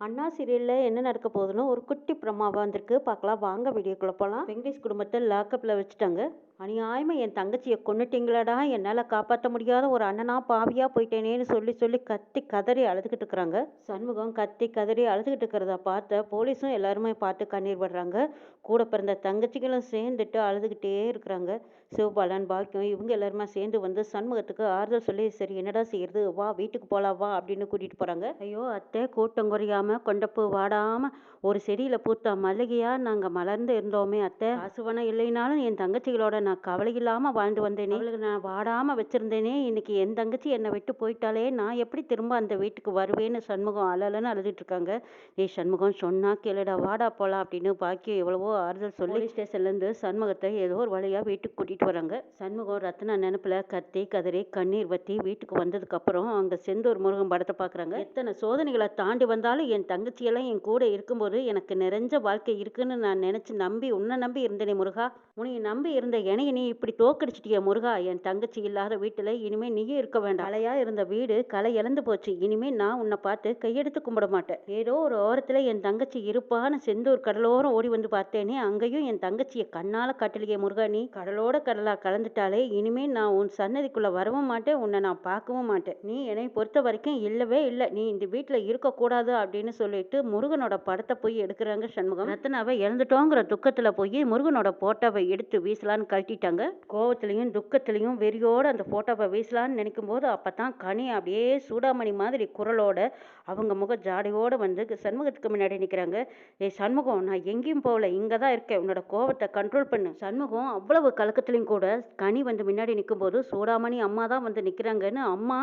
அண்ணா சீரியலில் என்ன நடக்க போகுதுன்னு ஒரு குட்டி பிரமாவாக வந்திருக்கு. பார்க்கலாம். வாங்க வீடியோக்குள்ளே போகலாம் வெங்கடேஷ் குடும்பத்தை லாக்கப்பில் வச்சுட்டாங்க. அநியாயமாக என் தங்கச்சியை கொன்னுட்டீங்களாடா? என்னால் காப்பாற்ற முடியாத ஒரு அண்ணனா பாவியாக போயிட்டேனேன்னு சொல்லி சொல்லி கத்தி கதறி அழுதுகிட்டு இருக்கிறாங்க. சண்முகம் கத்தி கதறி அழுதுகிட்டு இருக்கிறத பார்த்த போலீஸும் எல்லாருமே பார்த்து கண்ணீர் விடுறாங்க கூட பிறந்த தங்கச்சிகளும் சேர்ந்துட்டு அழுதுகிட்டே இருக்கிறாங்க. சிவபாலன் பாக்கியம் இவங்க எல்லாருமே சேர்ந்து வந்து சண்முகத்துக்கு ஆறுதல் சொல்லி சரி என்னடா செய்யறது? வா வீட்டுக்கு போலாம் வா அப்படின்னு கூட்டிகிட்டு போகிறாங்க ஐயோ அத்தை கூட்டம் குறையாம கொண்டப்பு வாடாம ஒரு செடியில் பூத்த மல்லிகையா நாங்கள் மலர்ந்து இருந்தோமே அத்தை. அசுவனம் இல்லைனாலும் என் தங்கச்சிகளோட நான் கவலை இல்லாம வாழ்ந்து வந்தேனே. அவளுக்கு நான் வாடாம வச்சிருந்தேனே. இன்னைக்கு என் தங்கச்சி என்னை விட்டு போயிட்டாலே நான் எப்படி திரும்ப அந்த வீட்டுக்கு வருவேன்னு சண்முகம் அலலன்னு அழுதுட்டு இருக்காங்க. ஏய் சண்முகம் சொன்னா கேளுடா வாடா போலாம் அப்படின்னு பாக்கியம் எவ்வளவோ ஆறுதல் சொல்லி போலீஸ் ஸ்டேஷன்ல இருந்து சண்முகத்தை ஏதோ ஒரு வழியா வீட்டுக்கு கூட்டிட்டு வராங்க. சண்முகம் ரத்னா நினைப்புல கத்தி கதறி கண்ணீர் வத்தி வீட்டுக்கு வந்ததுக்கு அப்புறம் அங்க செந்தூர் முருகன் படத்தை பாக்குறாங்க. எத்தனை சோதனைகளை தாண்டி வந்தாலும் என் தங்கச்சியெல்லாம் என் கூட இருக்கும்போது எனக்கு நிறைஞ்ச வாழ்க்கை இருக்குன்னு நான் நினைச்சு நம்பி உன்னை நம்பி இருந்தேனே முருகா. உன்னை நம்பி இருந்த என்னைய நீ இப்படி தோக்கடிச்சிட்டிய முருகா என் தங்கச்சி இல்லாத வீட்டில் இனிமே நீயும் இருக்க வேண்டாம். கலையா இருந்த வீடு கலை இழந்து போச்சு. இனிமே நான் உன்னை பார்த்து கையெடுத்து கும்பிட மாட்டேன். ஏதோ ஒரு ஓரத்தில் என் தங்கச்சி இருப்பான்னு செந்தூர் கடலோரம் ஓடி வந்து பார்த்தேனே அங்கேயும் என் தங்கச்சியை கண்ணால கட்டலையே முருகா நீ கடலோட கடலா கலந்துட்டாலே இனிமே நான் உன் சன்னதிக்குள்ள வரவும் மாட்டேன் உன்னை நான் பார்க்கவும் மாட்டேன். நீ என்னை பொறுத்த வரைக்கும் இல்லவே இல்லை. நீ இந்த வீட்டில் இருக்கக்கூடாது அப்படின்னு சொல்லிட்டு முருகனோட படத்தை போய் எடுக்கிறாங்க சண்முகம். ரத்தனாவை இழந்துட்டோங்கிற துக்கத்தில் போய் முருகனோட போட்டோவை எடுத்து வீசலான்னு கழட்டிட்டாங்க கோவத்துலேயும் துக்கத்துலேயும் வெறியோட அந்த ஃபோட்டோவை வீசலான்னு நினைக்கும் போது அப்பதான் கனி அப்படியே சூடாமணி மாதிரி குரலோட அவங்க முக ஜாடையோடு வந்து சண்முகத்துக்கு முன்னாடி நிற்கிறாங்க ஏ சண்முகம் நான் எங்கேயும் போகல. இங்கே தான் இருக்கேன். உன்னோட கோவத்தை கண்ட்ரோல் பண்ணு. சண்முகம் அவ்வளவு கலக்கத்துலேயும் கூட கனி வந்து முன்னாடி நிற்கும்போது சூடாமணி அம்மா தான் வந்து நிற்கிறாங்கன்னு அம்மா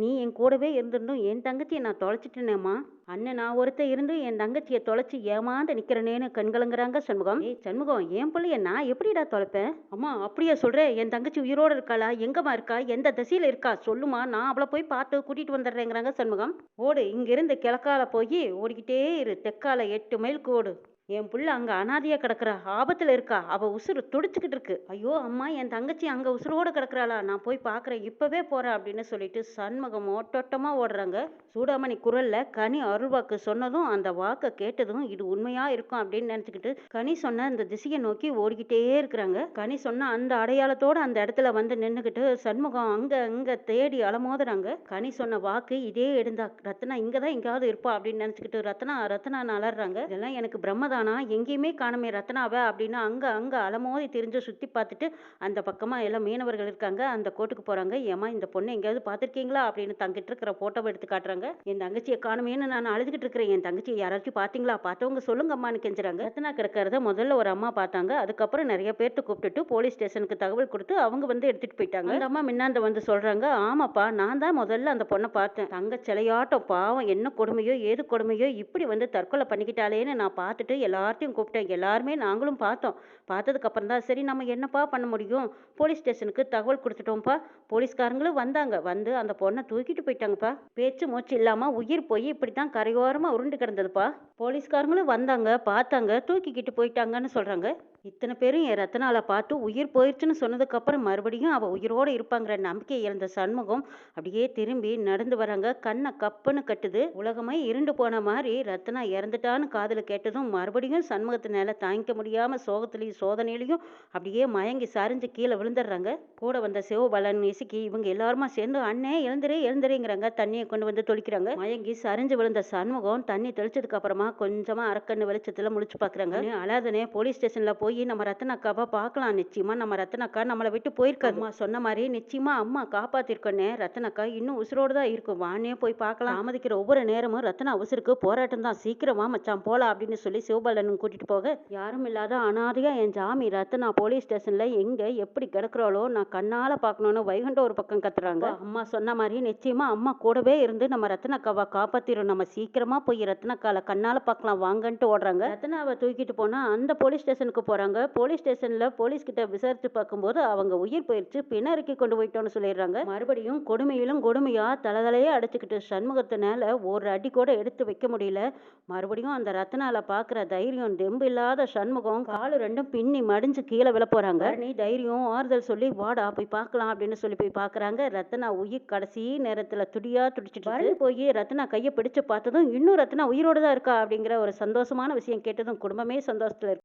நீ என் கூடவே இருந்திருந்தும் என் தங்கச்சியை நான் தொலைச்சிட்டேனேம்மா. அண்ணன் நான் ஒருத்தன் இருந்து என் தங்கச்சியை தொலைச்சி ஏமாந்து நிக்கிறேனேன்னு கண்கலங்குறாங்க சண்முகம். ஏய் சண்முகம் என் பிள்ளைய நான் எப்படிடா தொலைப்பேன்? அம்மா அப்படியா சொல்றேன் என் தங்கச்சி உயிரோட இருக்காளா? எங்கம்மா இருக்கா? எந்த திசையில இருக்கா? சொல்லுமா நான் அவளை போய் பார்த்து கூட்டிட்டு வந்துடுறேங்கிறாங்க சண்முகம். ஓடு இங்கிருந்து கிழக்கால போய் ஓடிக்கிட்டே இரு. தெற்கால எட்டு மைலுக்கு ஓடு என் புள்ள அங்கே அனாதையா கிடக்கிற ஆபத்தில் இருக்கா அவள் உசுறு துடிச்சுக்கிட்டு இருக்கு. ஐயோ அம்மா என் தங்கச்சி அங்கே உசுரோட கிடக்குறாளா நான் போய் பார்க்குறேன் இப்போவே போகிறேன் அப்படின்னு சொல்லிட்டு சண்முகம் ஓட்டோட்டமாக ஓடுறாங்க. சூடாமணி குரலில் கனி அருள்வாக்கு சொன்னதும் அந்த வாக்கை கேட்டதும் இது உண்மையாக இருக்கும் அப்படின்னு நினச்சிக்கிட்டு கனி சொன்ன அந்த திசையை நோக்கி ஓடிக்கிட்டே இருக்கிறாங்க. கனி சொன்ன அந்த அடையாளத்தோடு அந்த இடத்துல வந்து நின்றுக்கிட்டு சண்முகம் அங்கே அங்கே தேடி அலமோதுறாங்க. கனி சொன்ன வாக்கு இதே எடுந்தா ரத்னா இங்கே தான் எங்கேயாவது இருப்பா அப்படின்னு நினச்சிக்கிட்டு ரத்னா ரத்னா அலறாங்க. இதெல்லாம் எனக்கு பிரம்மதான். எங்கேயுமே காணுமே ரத்னாவை அப்படின்னு அங்கே அங்கே அலமோதி தெரிஞ்சு சுற்றி பார்த்துட்டு அந்த பக்கமாக எல்லாம் மீனவர்கள் இருக்காங்க அந்த கோட்டுக்கு போகிறாங்க ஏமா இந்த பொண்ணு எங்கேயாவது பார்த்துருக்கீங்களா? அப்படின்னு தங்கிட்டு இருக்கிற போட்டோவை எடுத்து காட்டுறாங்க. என் தங்கச்சியை காணுமேன்னு நான் அழுதுகிட்டு இருக்கிறேன். என் தங்கச்சியை யாராச்சும் பார்த்தீங்களா? பார்த்தவங்க சொல்லுங்கம்மான்னு கெஞ்சுறாங்க. ரத்னா கிடக்கிறத முதல்ல ஒரு அம்மா பார்த்தாங்க. அதுக்கப்புறம் நிறைய பேர்த்து கூப்பிட்டுட்டு போலீஸ் ஸ்டேஷனுக்கு தகவல் கொடுத்து அவங்க வந்து எடுத்துட்டு போயிட்டாங்க. அந்த அம்மா மின்னாந்த வந்து சொல்கிறாங்க ஆமாப்பா நான் தான் முதல்ல அந்த பொண்ணை பார்த்தேன். தங்க சிலையாட்டம் பாவம் என்ன கொடுமையோ ஏது கொடுமையோ இப்படி வந்து தற்கொலை பண்ணிக்கிட்டாலேன்னு நான் பார்த்துட்டு எல்லார்ட்டையும் கூப்பிட்டேன். எல்லாருமே நாங்களும் பார்த்தோம். பார்த்ததுக்கப்புறம் தான் சரி நம்ம என்னப்பா பண்ண முடியும்? போலீஸ் ஸ்டேஷனுக்கு தகவல் கொடுத்துட்டோம்ப்பா. போலீஸ்காரங்களும் வந்தாங்க. வந்து அந்த பொண்ணை தூக்கிட்டு போயிட்டாங்கப்பா. பேச்சு மூச்சு இல்லாமல் உயிர் போய் இப்படி தான் கரையோரமாக உருண்டு கிடந்ததுப்பா. போலீஸ்காரங்களும் வந்தாங்க பார்த்தாங்க தூக்கிக்கிட்டு போயிட்டாங்கன்னு சொல்கிறாங்க இத்தனை பேரும் என் ரத்தனால பார்த்து உயிர் போயிடுச்சுன்னு சொன்னதுக்கப்புறம் மறுபடியும் அவள் உயிரோட இருப்பாங்கிற நம்பிக்கை இழந்த சண்முகம் அப்படியே திரும்பி நடந்து வராங்க. கண்ணை கப்புன்னு கட்டுது. உலகமே இருண்டு போன மாதிரி ரத்னா இறந்துட்டான்னு காதில் கேட்டதும் மறுபடியும் சண்முகத்தினால தாங்கிக்க முடியாமல் சோகத்துலேயும் சோதனையிலையும் அப்படியே மயங்கி சரிஞ்சு கீழே விழுந்துடுறாங்க. கூட வந்த சிவபாலன் இசுக்கி இவங்க எல்லாருமா சேர்ந்து அண்ணே எழுந்துரே எழுந்துறேங்கிறாங்க தண்ணியை கொண்டு வந்து தொளிக்கிறாங்க. மயங்கி சரிஞ்சு விழுந்த சண்முகம் தண்ணி தெளிச்சதுக்கு அப்புறமா கொஞ்சமா அரக்கண்ணு வெளிச்சத்துல முடிச்சு பாக்குறாங்க. அழாதனே போலீஸ் ஸ்டேஷன்ல போய் நம்ம ரத்தன அக்காவை பார்க்கலாம் நிச்சயமா நம்ம ரத்தன அக்கா நம்மளை விட்டு போயிருக்காது அம்மா சொன்ன மாதிரி நிச்சயமா அம்மா காப்பாத்திருக்கோன்னே ரத்தன அக்கா இன்னும் உசுரோடு தான் இருக்கும். வானே போய் பார்க்கலாம் தாமதிக்கிற ஒவ்வொரு நேரமும் ரத்தனா உசுருக்கு போராட்டம் தான். சீக்கிரமா மச்சான் போலாம் அப்படின்னு சொல்லி சிவபாலனும் கூட்டிட்டு போக யாரும் இல்லாத அனாதையா என் ஜாமி ரத்தனா போலீஸ் ஸ்டேஷன்ல எங்க எப்படி கிடக்குறாளோ நான் கண்ணால பார்க்கணும்னு வைகுண்ட ஒரு பக்கம் கத்துறாங்க. அம்மா சொன்ன மாதிரி நிச்சயமா அம்மா கூடவே இருந்து நம்ம ரத்னக்காவை காப்பாத்திரும். நம்ம சீக்கிரமா போய் ரத்னக்கால கண்ணால பார்க்கலாம் வாங்கன்ட்டு ஓடுறாங்க. ரத்னாவை தூக்கிட்டு போனா அந்த போலீஸ் ஸ்டேஷனுக்கு போறாங்க போகிறாங்க போலீஸ் ஸ்டேஷனில் போலீஸ் கிட்ட விசாரித்து பார்க்கும்போது அவங்க உயிர் போயிடுச்சு பிணறுக்கி கொண்டு போயிட்டோன்னு சொல்லிடுறாங்க. மறுபடியும் கொடுமையிலும் கொடுமையாக தலைதலையே அடைச்சிக்கிட்டு சண்முகத்தினால ஒரு அடி கூட எடுத்து வைக்க முடியல. மறுபடியும் அந்த ரத்தனால பார்க்குற தைரியம் டெம்பு இல்லாத சண்முகம் காலு ரெண்டும் பின்னி மடிஞ்சு கீழே விழ போகிறாங்க நீ தைரியம் ஆறுதல் சொல்லி வாடா போய் பார்க்கலாம் அப்படின்னு சொல்லி போய் பார்க்குறாங்க ரத்னா உயிர் கடைசி நேரத்தில் துடியாக துடிச்சிட்டு இருக்கு. போய் ரத்னா கையை பிடிச்சு பார்த்ததும் இன்னும் ரத்னா உயிரோடு தான் இருக்கா அப்படிங்கிற ஒரு சந்தோஷமான விஷயம் கேட்டதும் குடும்பமே சந்தோஷத்தில் இருக்கு.